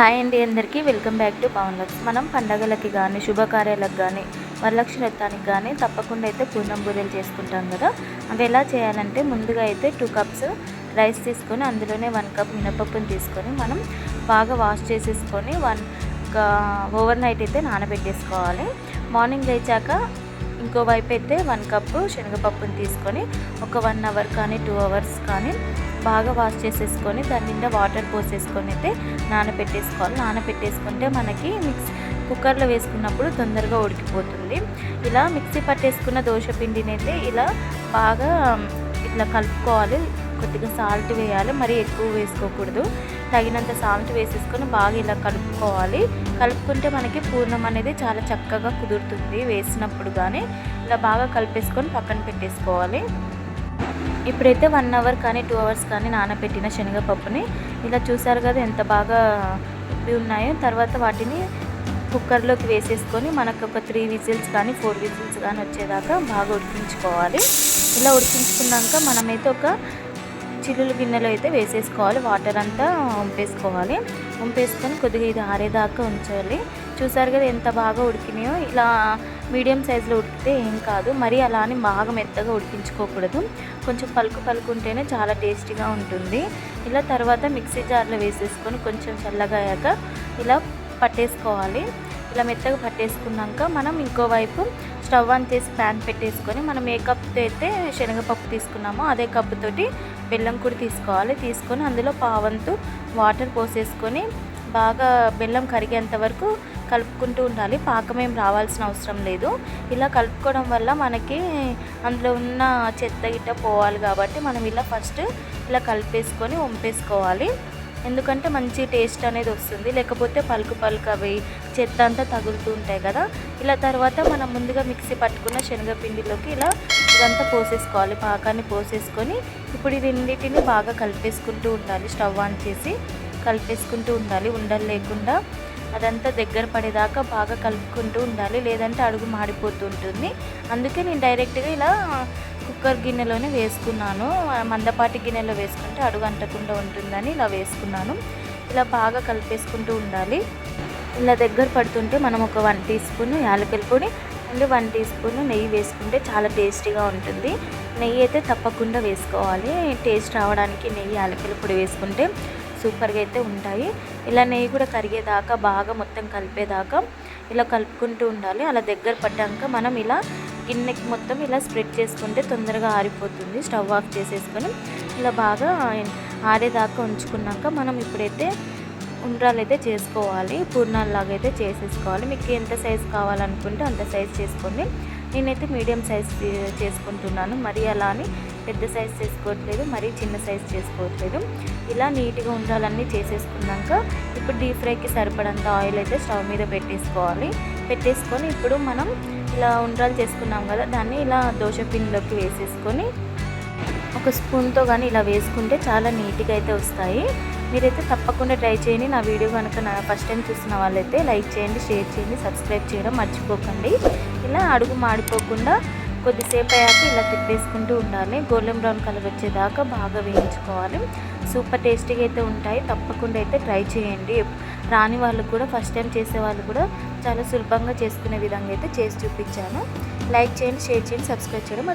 Hi అండి అందరికీ. Welcome back to Pavan Lux. మనం పండగలకి కానీ శుభకార్యాలకు కానీ వరలక్ష్మి వ్రతానికి కానీ తప్పకుండా అయితే పూర్ణం బూరెలు చేసుకుంటాం కదా. అవి ఎలా చేయాలంటే ముందుగా అయితే టూ కప్స్ రైస్ తీసుకొని అందులోనే వన్ కప్ మినపప్పుని తీసుకొని మనం బాగా వాష్ చేసేసుకొని వన్ ఓవర్ నైట్ అయితే నానబెట్టేసుకోవాలి. మార్నింగ్ లేచాక ఇంకో వైపు అయితే వన్ కప్పు శనగపప్పుని తీసుకొని ఒక వన్ అవర్ కానీ టూ అవర్స్ కానీ బాగా వాష్ చేసేసుకొని దాని నిండా వాటర్ పోసేసుకొని అయితే నానబెట్టేసుకోవాలి నానబెట్టేసుకుంటే మనకి మిక్స్ కుక్కర్లో వేసుకున్నప్పుడు తొందరగా ఉడికిపోతుంది. ఇలా మిక్సీ పట్టేసుకున్న దోశ పిండిని అయితే ఇలా బాగా ఇట్లా కలుపుకోవాలి. కొద్దిగా సాల్ట్ వేయాలి. మరి ఎక్కువ వేసుకోకూడదు. తగినంత సాల్ట్ వేసేసుకొని బాగా ఇలా కలుపుకోవాలి. కలుపుకుంటే మనకి పూర్ణం అనేది చాలా చక్కగా కుదురుతుంది వేసినప్పుడు కానీ ఇలా బాగా కలిపేసుకొని పక్కన పెట్టేసుకోవాలి. ఇప్పుడైతే వన్ అవర్ కానీ టూ అవర్స్ కానీ నానబెట్టిన శనగపప్పుని. ఇలా చూసారు కదా ఎంత బాగా ఇవి ఉన్నాయో. తర్వాత వాటిని కుక్కర్లోకి వేసేసుకొని మనకు ఒక త్రీ విజిల్స్ కానీ ఫోర్ విజిల్స్ కానీ వచ్చేదాకా బాగా ఉడికించుకోవాలి. ఇలా ఉడికించుకున్నాక మనమైతే ఒక చిల్లులు గిన్నెలో అయితే వేసేసుకోవాలి. వాటర్ అంతా వంపేసుకోవాలి వంపేసుకొని కొద్దిగా ఇది ఆరేదాకా ఉంచాలి. చూసారు కదా ఎంత బాగా ఉడికినాయో. ఇలా మీడియం సైజులో ఉడికితే ఏం కాదు. మరీ అలా అని బాగా మెత్తగా ఉడికించుకోకూడదు. కొంచెం పలుకు పలుకు ఉంటేనే చాలా టేస్టీగా ఉంటుంది. ఇలా తర్వాత మిక్సీ జార్లో వేసేసుకొని కొంచెం చల్లగాయాక ఇలా పట్టేసుకోవాలి. ఇలా మెత్తగా పట్టేసుకున్నాక మనం ఇంకోవైపు స్టవ్ ఆన్ చేసి ప్యాన్ పెట్టేసుకొని మనం ఏ కప్తో అయితే శనగపప్పు తీసుకున్నామో అదే కప్పుతోటి బెల్లం కూడా తీసుకోవాలి. తీసుకొని అందులో పావంతు వాటర్ పోసేసుకొని బాగా బెల్లం కరిగేంత వరకు కలుపుకుంటూ ఉండాలి. పాకం ఏం రావాల్సిన అవసరం లేదు. ఇలా కలుపుకోవడం వల్ల మనకి అందులో ఉన్న చెత్త గిట్ట పోవాలి కాబట్టి మనం ఇలా ఫస్ట్ ఇలా కలిపేసుకొని వంపేసుకోవాలి. ఎందుకంటే మంచి టేస్ట్ అనేది వస్తుంది. లేకపోతే పలుకు పలుకు అవి చెత్త అంతా తగులుతూ ఉంటాయి కదా. ఇలా తర్వాత మనం ముందుగా మిక్సీ పట్టుకున్న శనగపిండిలోకి ఇలా ఇదంతా పోసేసుకోవాలి. పాకాన్ని పోసేసుకొని ఇప్పుడు ఈ రెండింటిని బాగా కలిపేసుకుంటూ ఉండాలి. స్టవ్ ఆన్ చేసి కలిపేసుకుంటూ ఉండాలి. ఉండలు లేకుండా అదంతా దగ్గర పడేదాకా బాగా కలుపుకుంటూ ఉండాలి. లేదంటే అడుగు మాడిపోతూ ఉంటుంది. అందుకే నేను డైరెక్ట్గా ఇలా కుక్కర్ గిన్నెలోనే వేసుకున్నాను. మందపాటి గిన్నెలో వేసుకుంటే అడుగు అంటకుండా ఉంటుందని ఇలా వేసుకున్నాను. ఇలా బాగా కలిపేసుకుంటూ ఉండాలి. ఇలా దగ్గర పడుతుంటే మనం ఒక వన్ టీ స్పూన్ యాలకల పొడి అండ్ వన్ టీ స్పూన్ నెయ్యి వేసుకుంటే చాలా టేస్టీగా ఉంటుంది. నెయ్యి అయితే తప్పకుండా వేసుకోవాలి. టేస్ట్ రావడానికి నెయ్యి యాలకల పొడి వేసుకుంటే సూపర్గా అయితే ఉంటాయి. ఇలా నెయ్యి కూడా కరిగేదాకా బాగా మొత్తం కలిపేదాకా ఇలా కలుపుకుంటూ ఉండాలి. అలా దగ్గర పడ్డాక మనం ఇలా గిన్నెకి మొత్తం ఇలా స్ప్రెడ్ చేసుకుంటే తొందరగా ఆరిపోతుంది. స్టవ్ ఆఫ్ చేసేసుకొని ఇలా బాగా ఆరేదాకా ఉంచుకున్నాక మనం ఇప్పుడైతే ఉండ్రాలు అయితే చేసుకోవాలి పూర్ణాలలాగా అయితే చేసేసుకోవాలి. మీకు ఎంత సైజ్ కావాలనుకుంటే అంత సైజ్ చేసుకోండి. నేనైతే మీడియం సైజ్ చేసుకుంటున్నాను. మరి అలా అని పెద్ద సైజ్ చేసుకోవట్లేదు మరీ చిన్న సైజ్ చేసుకోవట్లేదు. ఇలా నీట్గా ఉండాలన్నీ చేసేసుకున్నాక ఇప్పుడు డీప్ ఫ్రైకి సరిపడంత ఆయిల్ అయితే స్టవ్ మీద పెట్టేసుకోవాలి. పెట్టేసుకొని ఇప్పుడు మనం ఇలా ఉండ్రాలు చేసుకున్నాం కదా దాన్ని ఇలా దోశ పిండిలోకి వేసేసుకొని ఒక స్పూన్తో కానీ ఇలా వేసుకుంటే చాలా నీట్గా అయితే వస్తాయి. మీరైతే తప్పకుండా ట్రై చేయండి. నా వీడియో కనుక నా ఫస్ట్ టైం చూసిన వాళ్ళైతే లైక్ చేయండి షేర్ చేయండి సబ్స్క్రైబ్ చేయడం మర్చిపోకండి. ఇలా అడుగు మాడిపోకుండా కొద్దిసేపు అయ్యాక ఇలా తిప్పేసుకుంటూ ఉండాలి. గోల్డెన్ బ్రౌన్ కలర్ వచ్చేదాకా బాగా వేయించుకోవాలి. సూపర్ టేస్టీగా అయితే ఉంటాయి. తప్పకుండా అయితే ట్రై చేయండి. రాని వాళ్ళు కూడా ఫస్ట్ టైం చేసే వాళ్ళు కూడా చాలా సులభంగా చేసుకునే విధంగా అయితే చేసి చూపించాను. లైక్ చేయండి షేర్ చేయండి సబ్స్క్రైబ్ చేయడం